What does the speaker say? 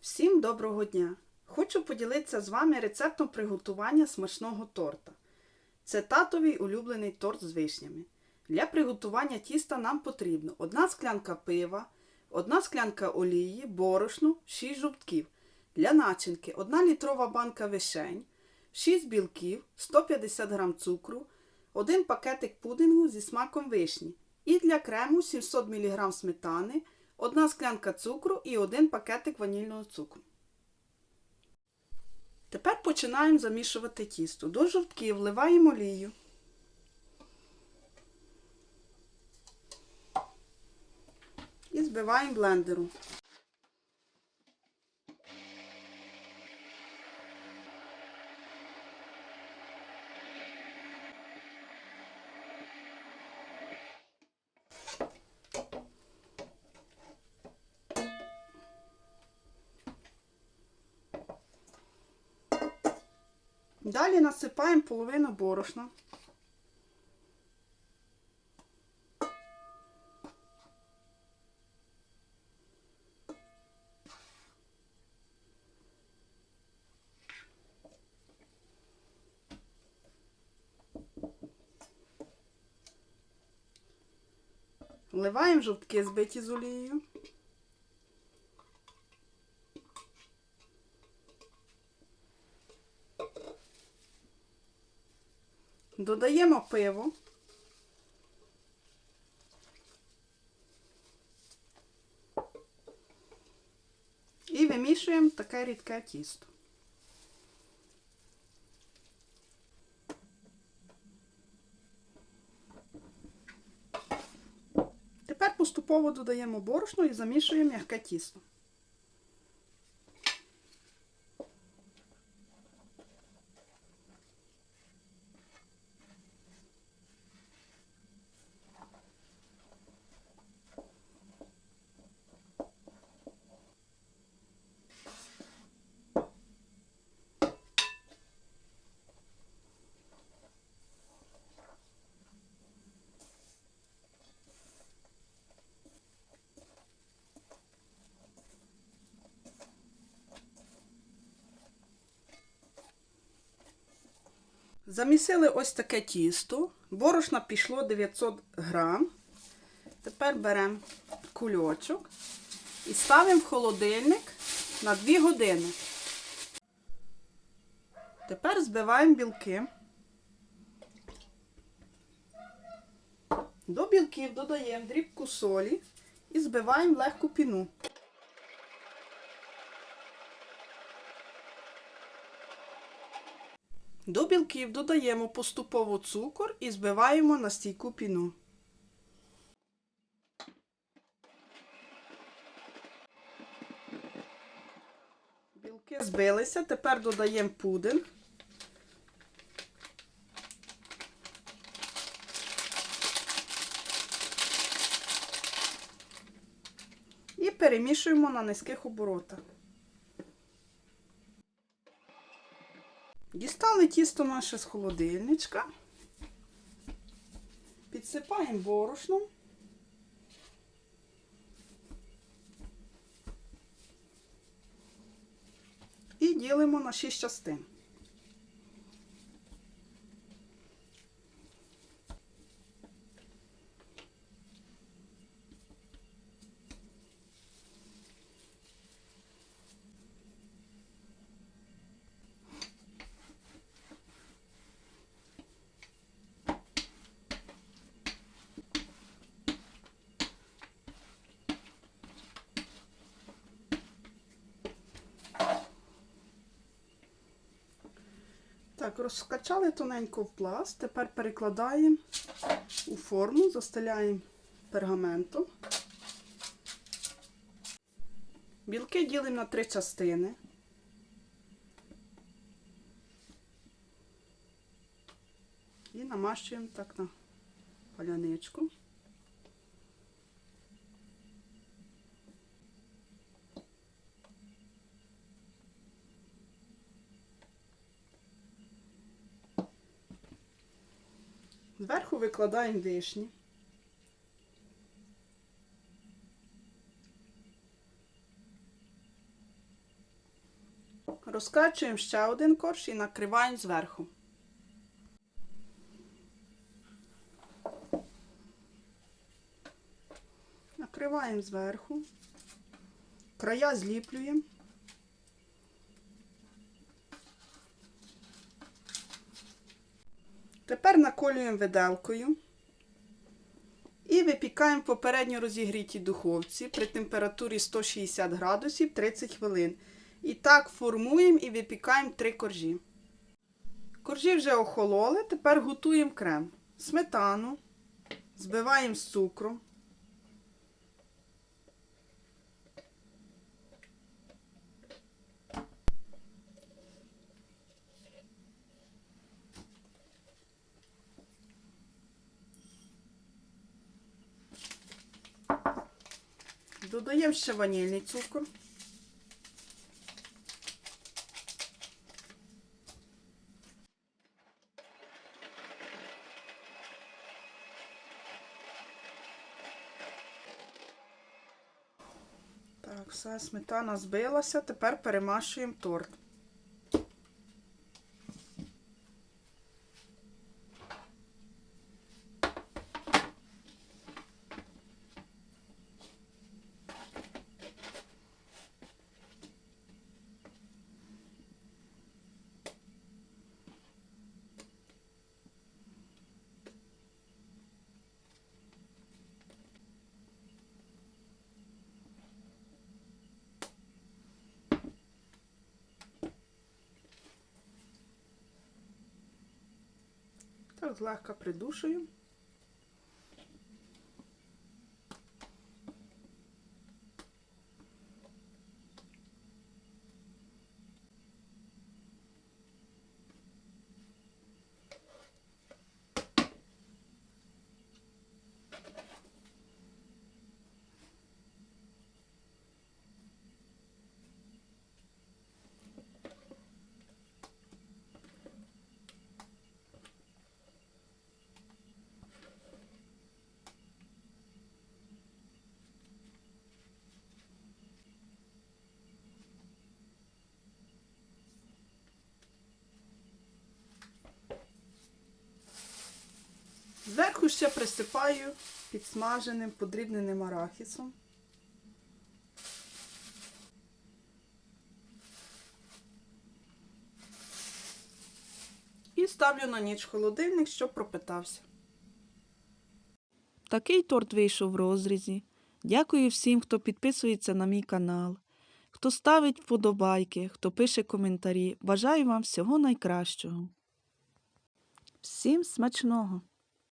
Всім доброго дня! Хочу поділитися з вами рецептом приготування смачного торта. Це татовий улюблений торт з вишнями. Для приготування тіста нам потрібно 1 склянка пива, 1 склянка олії, борошно, 6 жовтків. Для начинки 1 літрова банка вишень, 6 білків, 150 г цукру, 1 пакетик пудингу зі смаком вишні. І для крему 700 мг сметани, 1 склянка цукру і 1 пакетик ванільного цукру. Тепер починаємо замішувати тісто. До жовтків вливаємо олію. І збиваємо блендером. Далі насипаємо половину борошна. Вливаємо жовтки збиті з олією. Додаємо пиво. І вимішуємо таке рідке тісто. Тепер поступово додаємо борошно і замішуємо м'яке тісто. Замісили ось таке тісто. Борошна пішло 900 грам. Тепер беремо кульочок і ставимо в холодильник на 2 години. Тепер збиваємо білки. До білків додаємо дрібку солі і збиваємо легку піну. До білків додаємо поступово цукор і збиваємо на стійку піну. Білки збилися, тепер додаємо пудинг. І перемішуємо на низьких оборотах. Дістали тісто наше з холодильничка, підсипаємо борошном. І ділимо на 6 частин. Так, розкачали тоненько в пласт, тепер перекладаємо у форму, застеляємо пергаментом. Білки ділимо на три частини. І намащуємо так на паляничку. Зверху викладаємо вишні. Розкачуємо ще один корж і накриваємо зверху. Накриваємо зверху. Края зліплюємо. Тепер наколюємо виделкою і випікаємо в попередньо розігрітій духовці при температурі 160 градусів 30 хвилин. І так формуємо і випікаємо три коржі. Коржі вже охололи, тепер готуємо крем. Сметану, збиваємо з цукром. Додаємо ще ванільний цукор. Так, все, сметана збилася, тепер перемашуємо торт. Так, злегка придушую. Зверху ще присипаю підсмаженим подрібненим арахісом. І ставлю на ніч холодильник, щоб пропитався. Такий торт вийшов в розрізі. Дякую всім, хто підписується на мій канал, хто ставить вподобайки, хто пише коментарі. Бажаю вам всього найкращого. Всім смачного!